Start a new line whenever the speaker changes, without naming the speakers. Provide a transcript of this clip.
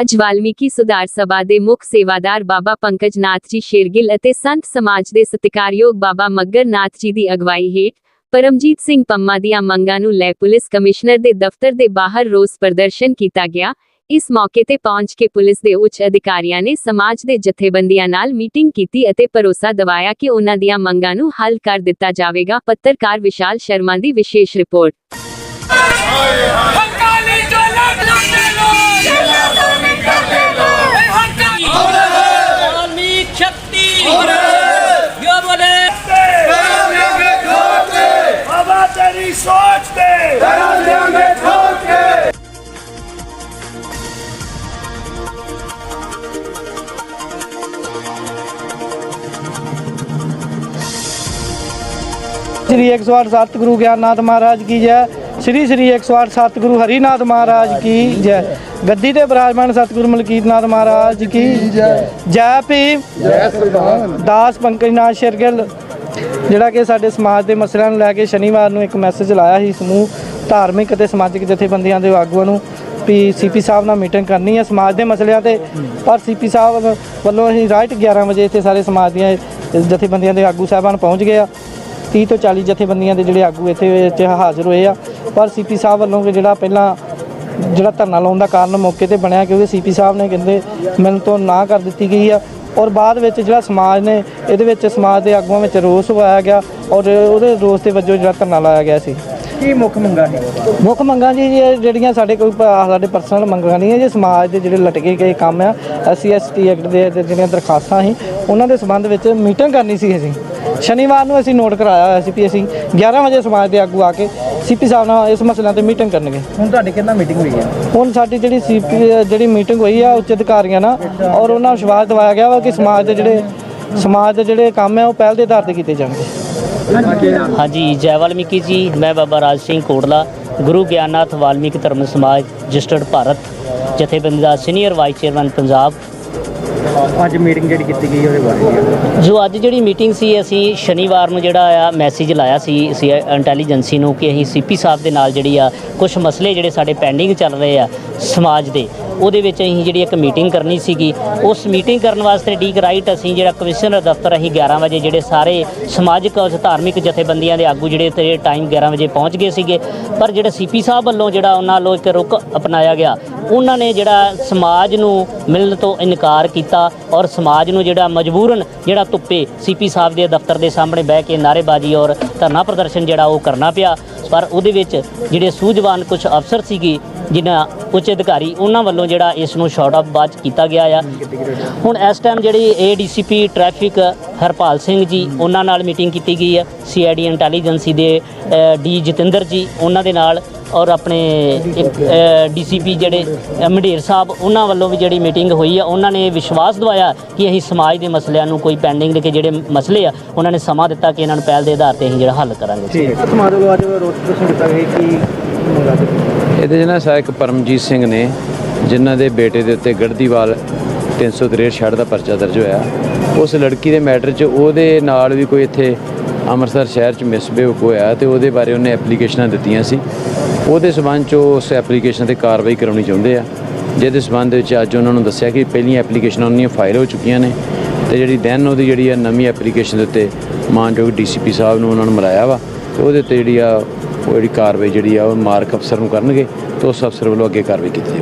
ਅੱਜ ਵਾਲਮੀਕੀ ਸੁਧਾਰ ਸਭਾ ਦੇ ਮੁੱਖ ਸੇਵਾਦਾਰ ਬਾਬਾ ਪੰਕਜ ਨਾਥ ਜੀ ਸ਼ੇਰਗਿੱਲ ਅਤੇ ਸੰਤ ਸਮਾਜ ਦੇ ਸਤਿਕਾਰਯੋਗ ਬਾਬਾ ਮੱਗਰ ਨਾਥ ਜੀ ਦੀ ਅਗਵਾਈ ਹੇਠ ਪਰਮਜੀਤ ਸਿੰਘ ਪੰਮਾ ਦੀਆਂ ਮੰਗਾਂ ਨੂੰ ਲੈ ਪੁਲਿਸ ਕਮਿਸ਼ਨਰ ਦੇ ਦਫ਼ਤਰ ਦੇ ਬਾਹਰ ਰੋਸ ਪ੍ਰਦਰਸ਼ਨ ਕੀਤਾ ਗਿਆ। ਇਸ ਮੌਕੇ ਤੇ ਪਹੁੰਚ ਕੇ ਪੁਲਿਸ ਦੇ ਉੱਚ ਅਧਿਕਾਰੀਆਂ ਨੇ ਸਮਾਜ ਦੇ ਜਥੇਬੰਦੀਆਂ ਨਾਲ ਮੀਟਿੰਗ ਕੀਤੀ ਅਤੇ ਭਰੋਸਾ ਦਿਵਾਇਆ ਕਿ ਉਹਨਾਂ ਦੀਆਂ ਮੰਗਾਂ ਨੂੰ ਹੱਲ ਕਰ ਦਿੱਤਾ ਜਾਵੇਗਾ। ਪੱਤਰਕਾਰ ਵਿਸ਼ਾਲ ਸ਼ਰਮਾ ਦੀ ਵਿਸ਼ੇਸ਼ ਰਿਪੋਰਟ।
श्री 108 सतगुरु ज्ञाननाथ महाराज की जय श्री श्री 108 सतगुरु हरिनाथ महाराज की जय ਗੱਦੀ ਤੇ ਬਿਰਾਜਮਾਨ ਸਤਿਗੁਰੂ ਮਲਕੀਤ ਨਾਥ ਮਹਾਰਾਜ ਕੀ ਜੈ ਜੈ ਭੀਮ ਜੈ ਸਰਦਾਰ ਦਾਸ ਪੰਕਜ ਨਾਥ ਸ਼ਰਗਲ ਜਿਹੜਾ ਕਿ ਸਾਡੇ ਸਮਾਜ ਦੇ ਮਸਲਿਆਂ ਨੂੰ ਲੈ ਕੇ ਸ਼ਨੀਵਾਰ ਨੂੰ ਇੱਕ ਮੈਸੇਜ ਲਾਇਆ ਸੀ ਸਮੂਹ ਧਾਰਮਿਕ ਅਤੇ ਸਮਾਜਿਕ ਜਥੇਬੰਦੀਆਂ ਦੇ ਆਗੂਆਂ ਨੂੰ ਵੀ ਸੀਪੀ ਸਾਹਿਬ ਨਾਲ ਮੀਟਿੰਗ ਕਰਨੀ ਹੈ ਸਮਾਜ ਦੇ ਮਸਲਿਆਂ ਤੇ ਪਰ ਸੀਪੀ ਸਾਹਿਬ ਵੱਲੋਂ ਅਸੀਂ ਰਾਈਟ 11 ਵਜੇ ਇੱਥੇ ਸਾਰੇ ਸਮਾਜ ਦੀਆਂ ਜਥੇਬੰਦੀਆਂ ਦੇ ਆਗੂ ਸਾਹਿਬਾਨ ਪਹੁੰਚ ਗਏ ਆ 30 ਤੋਂ 40 ਜਥੇਬੰਦੀਆਂ ਦੇ ਜਿਹੜੇ ਆਗੂ ਇੱਥੇ ਵਿੱਚ ਹਾਜ਼ਰ ਹੋਏ ਆ। ਪਰ ਸੀਪੀ ਸਾਹਿਬ ਵੱਲੋਂ ਕਿ ਜਿਹੜਾ ਪਹਿਲਾਂ ਜਿਹੜਾ ਧਰਨਾ ਲਾਉਣ ਦਾ ਕਾਰਨ ਮੌਕੇ ਤੇ ਬਣਿਆ ਕਿਉਂਕਿ ਸੀਪੀ ਸਾਹਿਬ ਨੇ ਕਹਿੰਦੇ ਮੈਨੂੰ ਤੋਂ ਨਾ ਕਰ ਦਿੱਤੀ ਗਈ ਆ ਔਰ ਬਾਅਦ ਵਿੱਚ ਜਿਹੜਾ ਸਮਾਜ ਨੇ ਇਹਦੇ ਵਿੱਚ ਸਮਾਜ ਦੇ ਆਗੂਆਂ ਵਿੱਚ ਰੋਸ ਪਾਇਆ ਗਿਆ ਔਰ ਉਹਦੇ ਰੋਸ ਦੇ ਵਜੋਂ ਜਿਹੜਾ ਧਰਨਾ ਲਾਇਆ ਗਿਆ ਸੀ।
ਕੀ ਮੁੱਖ ਮੰਗਾ ਹੈ
ਮੁੱਖ ਮੰਗਾਂ ਜੀ ਇਹ ਜਿਹੜੀਆਂ ਸਾਡੇ ਕੋਈ ਸਾਡੇ ਪਰਸਨਲ ਮੰਗਾਂ ਨਹੀਂ ਹੈ ਜੇ ਸਮਾਜ ਦੇ ਜਿਹੜੇ ਲਟਕੇ ਗਏ ਕੰਮ ਆ ਐਸਸੀ ਐਸਟੀ ਐਕਟ ਦੇ ਜਿਹੜੀਆਂ ਦਰਖਾਸਤਾਂ ਸੀ ਉਹਨਾਂ ਦੇ ਸੰਬੰਧ ਵਿੱਚ ਮੀਟਿੰਗ ਕਰਨੀ ਸੀ ਅਸੀਂ। ਸ਼ਨੀਵਾਰ ਨੂੰ ਅਸੀਂ ਨੋਟ ਕਰਾਇਆ ਹੋਇਆ ਸੀ ਵੀ ਅਸੀਂ 11 ਵਜੇ ਸਮਾਜ ਦੇ ਆਗੂ ਆ ਕੇ ਸੀਪੀ ਸਾਹਿਬ ਨਾਲ ਇਸ ਮਸਲਿਆਂ ਤੇ ਮੀਟਿੰਗ ਕਰਨਗੇ।
ਹੁਣ ਤੁਹਾਡੀ ਕਿੰਨਾ ਮੀਟਿੰਗ ਹੋਈ ਹੈ?
ਹੁਣ ਸਾਡੀ ਜਿਹੜੀ ਸੀਪੀ ਜਿਹੜੀ ਮੀਟਿੰਗ ਹੋਈ ਆ ਉੱਚ ਅਧਿਕਾਰੀਆਂ ਨਾਲ ਔਰ ਉਹਨਾਂ ਨੂੰ ਵਿਸ਼ਵਾਸ ਦਿਵਾਇਆ ਗਿਆ ਵਾ ਕਿ ਸਮਾਜ ਦੇ ਜਿਹੜੇ ਸਮਾਜ ਦੇ ਜਿਹੜੇ ਕੰਮ ਆ ਉਹ ਪਹਿਲ ਦੇ ਆਧਾਰ ਤੇ ਕੀਤੇ ਜਾਣਗੇ।
ਹਾਂਜੀ ਜੈ ਵਾਲਮੀਕੀ ਜੀ ਮੈਂ ਬਾਬਾ ਰਾਜ ਸਿੰਘ ਕੋਟਲਾ ਗੁਰੂ ਗਿਆਨਨਾਥ ਵਾਲਮੀਕ ਧਰਮ ਸਮਾਜ ਰਜਿਸਟਰਡ ਭਾਰਤ ਜਥੇਬੰਦੀ ਦਾ ਸੀਨੀਅਰ ਵਾਈਸ ਚੇਅਰਮੈਨ ਪੰਜਾਬ।
ਅੱਜ ਮੀਟਿੰਗ ਜਿਹੜੀ ਕੀਤੀ ਗਈ ਉਹਦੇ ਬਾਰੇ।
ਜੋ ਅੱਜ ਜਿਹੜੀ ਮੀਟਿੰਗ ਸੀ, ਅਸੀਂ ਸ਼ਨੀਵਾਰ ਨੂੰ ਜਿਹੜਾ ਆ ਮੈਸੇਜ ਲਾਇਆ ਸੀ ਸੀ ਇੰਟੈਲੀਜੈਂਸੀ ਨੂੰ ਕਿ ਅਸੀਂ ਸੀਪੀ ਸਾਹਿਬ ਦੇ ਨਾਲ ਜਿਹੜੀ ਆ ਕੁਝ ਮਸਲੇ ਜਿਹੜੇ ਸਾਡੇ ਪੈਂਡਿੰਗ ਚੱਲ ਰਹੇ ਆ ਸਮਾਜ ਦੇ ਉਹਦੇ ਵਿੱਚ ਅਸੀਂ ਜਿਹੜੀ ਇੱਕ ਮੀਟਿੰਗ ਕਰਨੀ ਸੀਗੀ, ਉਸ ਮੀਟਿੰਗ ਕਰਨ ਵਾਸਤੇ ਡੀਕ ਰਾਈਟ ਅਸੀਂ ਜਿਹੜਾ ਕਮਿਸ਼ਨਰ ਦਫ਼ਤਰ ਅਸੀਂ 11 ਵਜੇ ਜਿਹੜੇ ਸਾਰੇ ਸਮਾਜਿਕ ਔਰ ਧਾਰਮਿਕ ਜਥੇਬੰਦੀਆਂ ਦੇ ਆਗੂ ਜਿਹੜੇ ਤੇ ਟਾਈਮ 11 ਵਜੇ ਪਹੁੰਚ ਗਏ ਸੀਗੇ, ਪਰ ਜਿਹੜੇ ਸੀਪੀ ਸਾਹਿਬ ਵੱਲੋਂ ਜਿਹੜਾ ਉਹਨਾਂ ਵੱਲੋਂ ਇੱਕ ਰੁਕ ਅਪਣਾਇਆ ਗਿਆ, ਉਹਨਾਂ ਨੇ ਜਿਹੜਾ ਸਮਾਜ ਨੂੰ ਮਿਲਣ ਤੋਂ ਇਨਕਾਰ ਕੀਤਾ ਔਰ ਸਮਾਜ ਨੂੰ ਜਿਹੜਾ ਮਜਬੂਰਨ ਜਿਹੜਾ ਧੁੱਪੇ ਸੀਪੀ ਸਾਹਿਬ ਦੇ ਦਫ਼ਤਰ ਦੇ ਸਾਹਮਣੇ ਬਹਿ ਕੇ ਨਾਅਰੇਬਾਜ਼ੀ ਔਰ ਧਰਨਾ ਪ੍ਰਦਰਸ਼ਨ ਜਿਹੜਾ ਉਹ ਕਰਨਾ ਪਿਆ, ਪਰ ਉਹਦੇ ਵਿੱਚ ਜਿਹੜੇ ਸੂਝਵਾਨ ਕੁਝ ਅਫਸਰ ਸੀਗੇ, ਜਿਨ੍ਹਾਂ ਉੱਚ ਅਧਿਕਾਰੀ ਉਹਨਾਂ ਵੱਲੋਂ ਜਿਹੜਾ ਇਸ ਨੂੰ ਸ਼ਾਰਟ ਆਫ ਬਾਅਦ 'ਚ ਕੀਤਾ ਗਿਆ ਆ। ਹੁਣ ਇਸ ਟਾਈਮ ਜਿਹੜੀ ਏਡੀਸੀਪੀ ਟ੍ਰੈਫਿਕ ਹਰਪਾਲ ਸਿੰਘ ਜੀ ਉਹਨਾਂ ਨਾਲ ਮੀਟਿੰਗ ਕੀਤੀ ਗਈ ਹੈ ਸੀਆਈਡੀ ਇੰਟੈਲੀਜੈਂਸੀ ਦੇ ਡੀ ਜਤਿੰਦਰ ਜੀ ਉਹਨਾਂ ਦੇ ਨਾਲ ਔਰ ਆਪਣੇ ਡੀਸੀਪੀ ਜਿਹੜੇ ਅ, ਸਾਹਿਬ ਉਹਨਾਂ ਵੱਲੋਂ ਵੀ ਜਿਹੜੀ ਮੀਟਿੰਗ ਹੋਈ ਆ। ਉਹਨਾਂ ਨੇ ਵਿਸ਼ਵਾਸ ਦਵਾਇਆ ਕਿ ਅਸੀਂ ਸਮਾਜ ਦੇ ਮਸਲਿਆਂ ਨੂੰ ਕੋਈ ਪੈਂਡਿੰਗ ਦੇ ਕੇ ਜਿਹੜੇ ਮਸਲੇ ਆ ਉਹਨਾਂ ਨੇ ਸਮਾਂ ਦਿੱਤਾ ਕਿ ਇਹਨਾਂ ਨੂੰ ਪਹਿਲ ਦੇ ਆਧਾਰ ਤੇ ਅਸੀਂ ਜਿਹੜਾ ਹੱਲ ਕਰਾਂਗੇ।
ਠੀਕ। ਹੈ ਸਮਾਜ ਵੱਲੋਂ ਅੱਜ ਰੋਸ ਪ੍ਰਦਰਸ਼ਨ ਕੀਤਾ ਗਿਆ ਕੀ
ਇਹਦੇ 'ਚ ਨਾ ਸਾ ਪਰਮਜੀਤ ਸਿੰਘ ਨੇ, ਜਿਨ੍ਹਾਂ ਦੇ ਬੇਟੇ ਦੇ ਉੱਤੇ ਗੜਦੀਵਾਲ 363 ਛੜ ਦਾ ਪਰਚਾ ਦਰਜ ਹੋਇਆ। ਉਸ ਲੜਕੀ ਦੇ ਮੈਟਰ 'ਚ ਉਹਦੇ ਨਾਲ ਵੀ ਕੋਈ ਇੱਥੇ ਅੰਮ੍ਰਿਤਸਰ ਸ਼ਹਿਰ 'ਚ ਮਿਸਬਿਹੇਵ ਹੋਇਆ ਤੇ ਉਹਦੇ ਬਾਰੇ ਉਹਨੇ ਐਪਲੀਕੇਸ਼ਨਾਂ ਦਿੱਤੀਆਂ ਸੀ। ਉਹਦੇ ਸਬੰਧ 'ਚ ਉਹ ਉਸ ਐਪਲੀਕੇਸ਼ਨ ਤੇ ਕਾਰਵਾਈ ਕਰਾਉਣੀ ਚਾਹੁੰਦੇ ਆ। ਜਿਹਦੇ ਸਬੰਧ ਵਿੱਚ ਅੱਜ ਉਹਨਾਂ ਨੂੰ ਦੱਸਿਆ ਕਿ ਪਹਿਲੀਆਂ ਐਪਲੀਕੇਸ਼ਨਾਂ ਉਹਨੀਆਂ ਫਾਈਲ ਹੋ ਚੁੱਕੀਆਂ ਨੇ ਤੇ ਜਿਹੜੀ ਦੈਨ ਉਹਦੀ ਜਿਹੜੀ ਆ ਨਵੀਂ ਐਪਲੀਕੇਸ਼ਨ ਦੇ ਉੱਤੇ ਮਾਨਯੋਗ ਡੀਸੀਪੀ ਸਾਹਿਬ ਨੂੰ ਉਹਨਾਂ ਨੂੰ ਮਿਲਾਇਆ ਵਾ ਤੇ ਉਹਦੇ ਉੱਤੇ ਜਿਹੜੀ ਆ ਉਹ ਜਿਹੜੀ ਕਾਰਵਾਈ ਜਿਹੜੀ ਆ ਉਹ ਮਾਰਕ ਅਫਸਰ ਨੂੰ ਕਰਨਗੇ ਤੇ ਉਸ ਅਫਸਰ ਵੱਲੋਂ ਅੱਗੇ ਕਾਰਵਾਈ ਕੀਤੀ ਜਾਵੇਗੀ